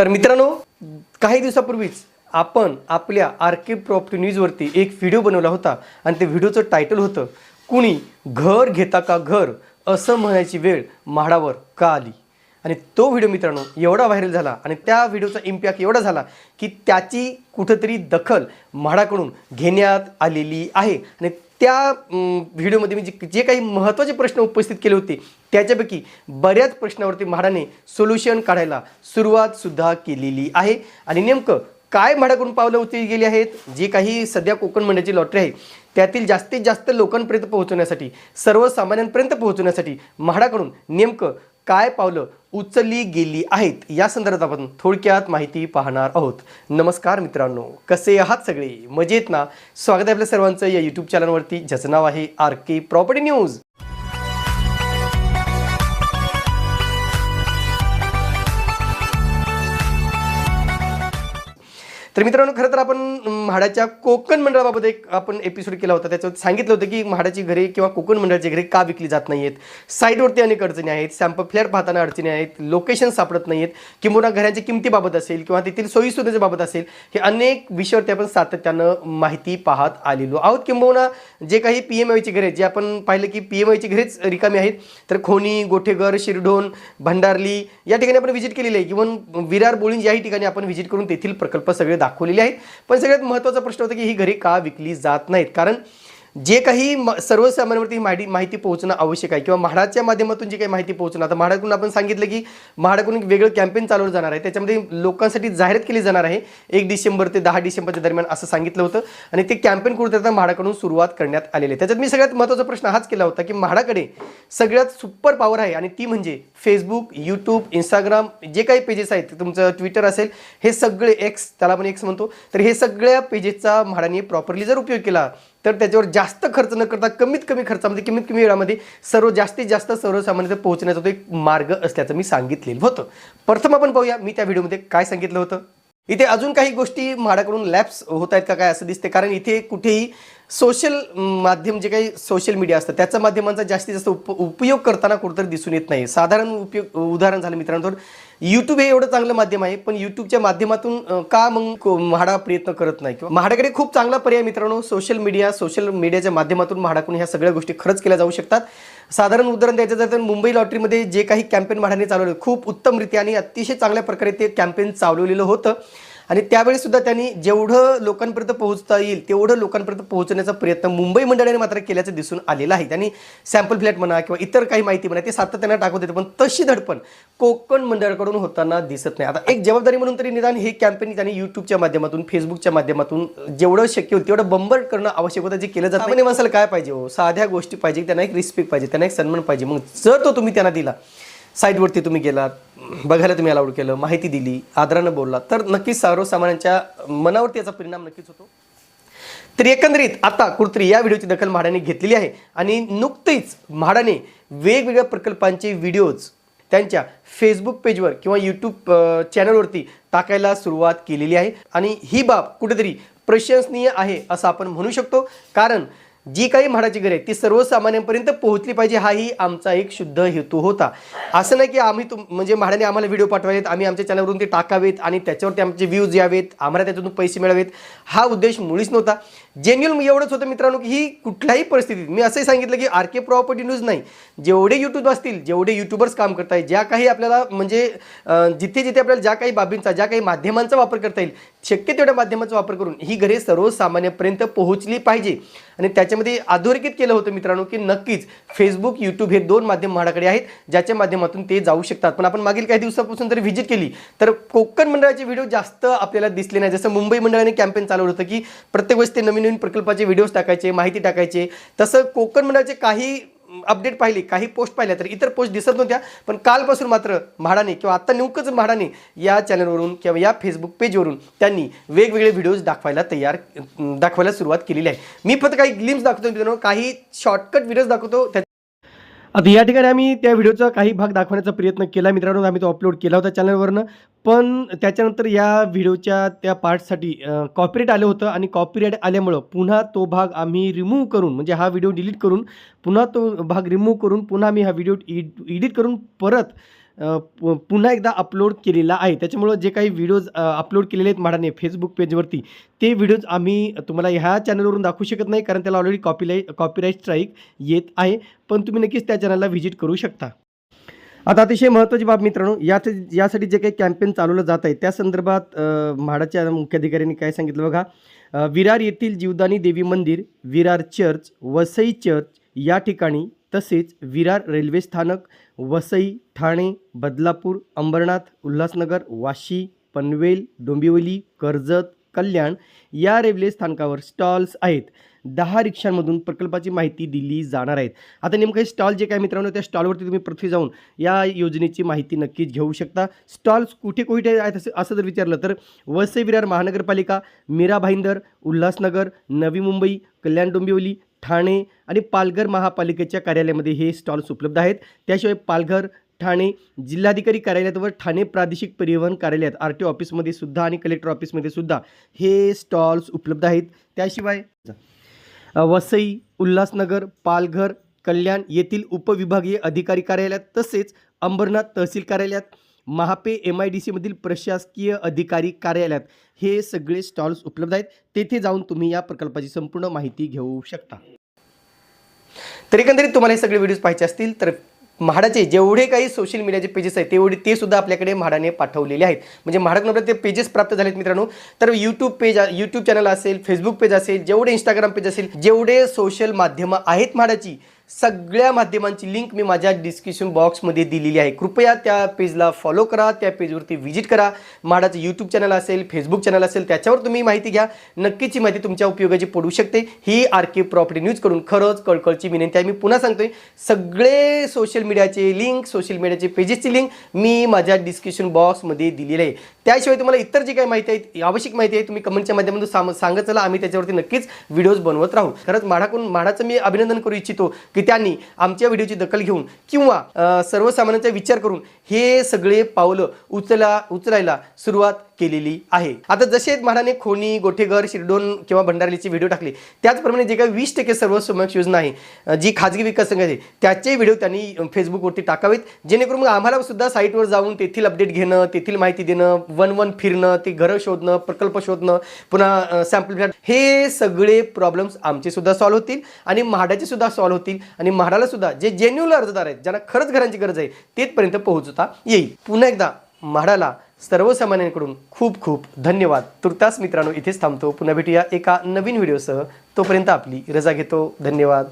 तर मित्रांनो काही दिवसापूर्वीच आपण आपल्या आर के प्रॉपर्टी न्यूजवरती एक व्हिडिओ बनवला होता आणि ते व्हिडिओचं टायटल होतं कुणी घर घेता का घर असं म्हणायची वेळ म्हाडावर का आली? आणि तो व्हिडिओ मित्रांनो एवढा व्हायरल झाला आणि त्या व्हिडिओचा इम्पॅक्ट एवढा झाला की त्याची कुठंतरी दखल म्हाडाकडून घेण्यात आलेली आहे. आणि त्या व्हिडिओमध्ये मी जे जे काही महत्त्वाचे प्रश्न उपस्थित केले होते त्याच्यापैकी बऱ्याच प्रश्नावरती म्हाडाने सोल्युशन काढायला सुरुवातसुद्धा केलेली आहे. आणि नेमकं काय म्हाडाकडून पावलं उचलली गेली आहेत जे काही सध्या कोकण मंडळाची लॉटरी आहे त्यातील जास्तीत जास्त लोकांपर्यंत पोहोचवण्यासाठी सर्वसामान्यांपर्यंत पोहोचवण्यासाठी म्हाडाकडून नेमकं काय पावलं उचलली गेली आहेत? या संदर्भात आपण थोडक्यात माहिती पाहणार आहोत. नमस्कार मित्रांनो कसे आहात सगळे? मजेत ना? स्वागत आहे आपल्या सर्वांचं या यूट्यूब चॅनलवरती ज्याचं नाव आहे आर के प्रॉपर्टी न्यूज. तर मित्रांनो खरं तर आपण म्हाडाच्या कोकण मंडळाबाबत एक आपण एपिसोड केला होता. त्याच्यात सांगितलं होतं की म्हाडाची घरे किंवा कोकण मंडळाची घरे का विकली जात नाही आहेत साईडवरती अनेक अडचणी आहेत. सॅम्पल फ्लॅट पाहताना अडचणी आहेत. लोकेशन सापडत नाहीत किंवा घरांच्या किमतीबाबत असेल किंवा तेथील सोयीसुविधेच्या बाबत असेल हे अनेक विषयावरती आपण सातत्यानं माहिती पाहत आलेलो आहोत. किंबहुना जे काही पी एम आयची घरे जे आपण पाहिलं की पी एम आयची घरेच रिकामी आहेत तर खोनी गोठेघर शिरढोण भंडारली या ठिकाणी आपण व्हिजिट केलेली आहे. किंवा विरार बोळींज याही ठिकाणी आपण व्हिजिट करून तेथील प्रकल्प सगळे दाखवलेली आहेत पण सगळ्यात महत्त्वाचा प्रश्न होता की ही घरे का विकली जात नाहीत? कारण जे काही म- सर्वसामान्यांवरती माहिती माहिती पोहोचणं आवश्यक आहे. किंवा म्हाडाच्या माध्यमातून जी काही माहिती पोहोचणं आता म्हाडाकडून आपण सांगितलं की म्हाडाकडून एक वेगळं कॅम्पेन चालवलं जाणार आहे. त्याच्यामध्ये लोकांसाठी जाहिरात केली जाणार आहे. एक डिसेंबर ते दहा डिसेंबरच्या दरम्यान असं सांगितलं होतं. आणि ते कॅम्पेन कुठे म्हाडाकडून सुरुवात करण्यात आलेली आहे. त्याच्यात मी सगळ्यात महत्त्वाचा प्रश्न हाच केला होता की म्हाडाकडे सगळ्यात सुपर पॉवर आहे. आणि ती म्हणजे फेसबुक यूट्यूब इंस्टाग्राम जे काही पेजेस आहेत तुमचं ट्विटर असेल हे सगळे एक्स त्याला आपण एक्स म्हणतो. तर हे सगळ्या पेजेसचा म्हाडाने प्रॉपरली जर उपयोग केला तर त्याच्यावर जास्त खर्च न करता कमीत कमी खर्चामध्ये कमीत कमी वेळामध्ये सर्व जास्तीत जास्त सर्वसामान्य पोहोचण्याचा तो एक मार्ग असल्याचं मी सांगितलेलं होतं. प्रथम आपण पाहूया मी त्या व्हिडिओमध्ये काय सांगितलं होतं. इथे अजून काही गोष्टी म्हाडाकडून लॅप्स होत आहेत का काय असं दिसते कारण इथे कुठेही सोशल माध्यम जे काही सोशल मीडिया असतं त्याचा माध्यमांचा जास्तीत जास्त उप उपयोग करताना कुठंतरी दिसून येत नाही. साधारण उपयोग उदाहरण झालं मित्रांनो यूट्यूब हे एवढं चांगलं माध्यम आहे पण यूट्यूबच्या माध्यमातून का मग को- म्हाडा प्रयत्न करत नाही? किंवा म्हाडाकडे खूप चांगला पर्याय मित्रांनो सोशल मीडिया सोशल मीडियाच्या माध्यमातून म्हाडाकडून ह्या सगळ्या गोष्टी खरंच केल्या जाऊ शकतात. साधारण उदाहरण द्यायचं झालं तर मुंबई लॉटरीमध्ये जे काही कॅम्पेन म्हाडाने चालवलं खूप उत्तमरित्या आणि अतिशय चांगल्या प्रकारे ते कॅम्पेन चालवलेलं होतं. आणि त्यावेळी सुद्धा त्यांनी जेवढं लोकांपर्यंत पोहोचता येईल तेवढं लोकांपर्यंत पोहोचण्याचा प्रयत्न मुंबई मंडळाने मात्र केल्याचं दिसून आलेलं आहे. त्यांनी सॅम्पल फ्लॅट म्हणा किंवा इतर काही माहिती म्हणा ते सातत्यानं टाकत होते पण तशी धडपण कोकण मंडळाकडून होताना दिसत नाही. आता एक जबाबदारी म्हणून तरी निदान हे कॅम्पेन त्यांनी युट्यूबच्या माध्यमातून फेसबुकच्या माध्यमातून जेवढं शक्य होईल तेवढं बंबर करणं आवश्यक होतं जे केलं जातं म्हणजे माणसाला काय पाहिजे हो? साध्या गोष्टी पाहिजे त्यांना एक रिस्पेक्ट पाहिजे त्यांना एक सन्मान पाहिजे. मग जर तो तुम्ही त्यांना दिला साईटवरती तुम्ही गेलात बघायला तुम्ही अलाउड केलं माहिती दिली आदरानं बोलला तर नक्कीच सर्वसामान्यांच्या मनावरती याचा परिणाम नक्कीच होतो. तर एकंदरीत आता कुर्त्री या व्हिडिओची दखल म्हाडाने घेतलेली आहे आणि नुकतीच म्हाडाने वेगवेगळ्या प्रकल्पांचे व्हिडिओज त्यांच्या फेसबुक पेजवर किंवा यूट्यूब चॅनलवरती टाकायला सुरुवात केलेली आहे. आणि ही बाब कुठेतरी प्रशंसनीय आहे असं आपण म्हणू शकतो. कारण जी काही म्हाडाची घरे ती सर्वसामान्यांपर्यंत पोहोचली पाहिजे हाही आमचा एक शुद्ध हेतू होता. असं नाही की आम्ही तुम म्हणजे म्हाडाने आम्हाला व्हिडिओ पाठवावेत आम्ही आमच्या चॅनलवरून ते टाकावेत आणि त्याच्यावरती आमचे व्ह्यूज यावेत आम्हाला त्याच्यातून पैसे मिळावेत हा उद्देश मुळीच नव्हता. जेन्युअल एवढंच होतं मित्रांनो की ही कुठल्याही परिस्थितीत मी असंही सांगितलं की आर के प्रॉपर्टी न्यूज नाही. जेवढे यूट्यूब असतील जेवढे यूट्यूबर्स काम करत आहेत ज्या काही आपल्याला म्हणजे जिथे जिथे आपल्याला ज्या काही बाबींचा ज्या काही माध्यमांचा वापर करता येईल शक्य तेवढ्या माध्यमाचा वापर करून ही घरे सर्वसामान्यपर्यंत पोहोचली पाहिजे. आणि त्याच्यामध्ये अधोरेखित केलं होतं मित्रांनो की नक्कीच फेसबुक यूट्यूब हे दोन माध्यम म्हाडाकडे आहेत ज्याच्या माध्यमातून ते जाऊ शकतात. पण आपण मागील काही दिवसापासून जर व्हिजिट केली तर कोकण मंडळाचे व्हिडिओ जास्त आपल्याला दिसले नाही. जसं मुंबई मंडळाने कॅम्पेन चालवलं होतं की प्रत्येक वेळेस ते नवीन नवीन प्रकल्पाचे व्हिडिओज टाकायचे माहिती टाकायचे. तसं कोकण मंडळाचे काही अपडेट पाहिली काही पोस्ट पाहिल्या तर इतर पोस्ट दिसत नव्हत्या पण कालपासून मात्र म्हाडाने किंवा आता नेमकंच म्हाडाने या चॅनलवरून किंवा या फेसबुक पेजवरून त्यांनी वेगवेगळे व्हिडिओज दाखवायला तयार दाखवायला सुरुवात केलेली आहे. मी फक्त काही ग्लिम्स दाखवतो मित्रांनो काही शॉर्टकट व्हिडिओज दाखवतो आता या ठिकाणी आम्ही त्या व्हिडिओचा काही भाग दाखवण्याचा प्रयत्न केला. मित्रांनो आम्ही तो अपलोड केला होता चॅनलवरनं पण त्याच्यानंतर या व्हिडिओच्या त्या पार्टसाठी कॉपीराईट आलं होतं आणि कॉपीराईट आल्यामुळं पुन्हा तो भाग आम्ही रिमूव्ह करून म्हणजे हा व्हिडिओ डिलीट करून पुन्हा तो भाग रिमूव्ह करून पुन्हा आम्ही हा व्हिडिओ एडिट करून परत पुन्हा एकदा अपलोड केलेला आहे. त्याच्यामुळं जे काही व्हिडिओज अपलोड केलेले आहेत म्हाडाने फेसबुक पेजवरती ते व्हिडिओज आम्ही तुम्हाला ह्या चॅनलवरून दाखवू शकत नाही कारण त्याला ऑलरेडी कॉपीलाई कॉपीराईट स्ट्राईक येत आहे. पण तुम्ही नक्कीच त्या चॅनलला व्हिजिट करू शकता. आता अतिशय महत्त्वाची बाब मित्रांनो याच यासाठी जे काही कॅम्पेन चालवलं जात आहे त्या संदर्भात म्हाडाच्या मुख्याधिकाऱ्यांनी काय सांगितलं बघा. विरार येथील जीवदानी देवी मंदिर विरार चर्च वसई चर्च या ठिकाणी तसेच विरार रेल्वे स्थानक वसई ठाणे बदलापूर अंबरनाथ उल्हासनगर वाशी पनवेल डोंबिवली कर्जत कल्याण या रेल्वे स्थानकावर स्टॉल्स आहेत. दहा रिक्षांमधून प्रकल्पाची माहिती दिली जाणार आहेत. आता नेमकं हे स्टॉल जे काय मित्रांनो त्या स्टॉलवरती तुम्ही पृथ्वी जाऊन या योजनेची माहिती नक्कीच घेऊ शकता. स्टॉल्स कुठे कुठे आहेत असं असं जर विचारलं तर वसई विरार महानगरपालिका मीरा भाईंदर उल्हासनगर नवी मुंबई कल्याण डोंबिवली ठाणे आणि पालघर महापालिकेच्या कार्यालयामध्ये हे स्टॉल्स उपलब्ध आहेत. त्याशिवाय पालघर ठाणे जिल्हाधिकारी कार्यालयात व ठाणे प्रादेशिक परिवहन कार्यालयात आर टी ऑफिसमध्ये सुद्धा आणि कलेक्टर ऑफिसमध्ये सुद्धा हे स्टॉल्स उपलब्ध आहेत. त्याशिवाय वसई उल्हासनगर पालघर कल्याण येथील उपविभागीय अधिकारी कार्यालयात तसेच अंबरनाथ तहसील कार्यालयात महापे एम आय डी सीमधील प्रशासकीय अधिकारी कार्यालयात हे सगळे स्टॉल्स उपलब्ध आहेत. तेथे जाऊन तुम्ही या प्रकल्पाची संपूर्ण माहिती घेऊ शकता. तर एकंदरीत तुम्हाला हे सगळे व्हिडिओज पाहायचे असतील तर म्हाडाचे जेवढे काही सोशल मीडियाचे पेजेस आहेत तेवढे ते सुद्धा आपल्याकडे म्हाडाने पाठवलेले आहेत. म्हणजे म्हाडाकडून ते पेजेस प्राप्त झालेत मित्रांनो. तर यूट्यूब पेज यूट्यूब चॅनल असेल फेसबुक पेज असेल जेवढे इंस्टाग्राम पेज असेल जेवढे सोशल माध्यमं आहेत म्हाडाची सगळ्या माध्यमांची लिंक मी माझ्या डिस्क्रिप्शन बॉक्समध्ये दिलेली आहे. कृपया त्या पेजला फॉलो करा त्या पेजवरती व्हिजिट करा. म्हाडाचं यूट्यूब चॅनल असेल फेसबुक चॅनल असेल त्याच्यावर तुम्ही माहिती घ्या. नक्कीची माहिती तुमच्या उपयोगाची पडू शकते. ही आर के प्रॉपर्टी न्यूज करून खरंच कळकळची विनंती आहे. मी पुन्हा सांगतोय सगळे सोशल मीडियाचे लिंक सोशल मीडियाचे पेजेसची लिंक मी माझ्या डिस्क्रिप्शन बॉक्समध्ये दिलेली आहे. त्याशिवाय तुम्हाला इतर जी काही माहिती आहे आवश्यक माहिती आहे तुम्ही कमेंटच्या माध्यमातून साम सांगत चला. आम्ही त्याच्यावरती नक्कीच व्हिडिओज बनवत राहू. खरंच म्हाडाकडून म्हाडाचं मी अभिनंदन करू इच्छितो की त्यांनी आमच्या व्हिडिओची दखल घेऊन किंवा सर्वसामान्यांचा विचार करून हे सगळे पावलं उचला उचलायला सुरुवात केलेली आहे. आता जसे म्हाडाने खोनी गोठेघर शिरडोन किंवा भंडारलीचे व्हिडिओ टाकले त्याचप्रमाणे जे काही वीस टक्के सर्व समक्ष योजना आहे जी खाजगी विकास संघ आहे त्याचे व्हिडिओ त्यांनी फेसबुकवरती टाकावेत. जेणेकरून मग आम्हाला सुद्धा साईटवर जाऊन तेथील अपडेट घेणं तेथील माहिती देणं वन वन फिरणं ते घरं शोधणं प्रकल्प शोधणं पुन्हा सॅम्पल फ्लॅट हे सगळे प्रॉब्लेम्स आमचे सुद्धा सॉल्व्ह होतील आणि म्हाडाचे सुद्धा सॉल्व्ह होतील आणि म्हाडाला सुद्धा जे जेन्युअल अर्जदार आहेत ज्यांना खरंच घरांची गरज आहे तेथपर्यंत पोहोचता येईल. पुन्हा एकदा म्हाडाला सर्वसामान्यांकडून खूप खूप धन्यवाद. तुर्तास मित्रांनो इथेच थांबतो. पुन्हा भेटूया एका नवीन व्हिडिओसह. तोपर्यंत आपली रजा घेतो. धन्यवाद.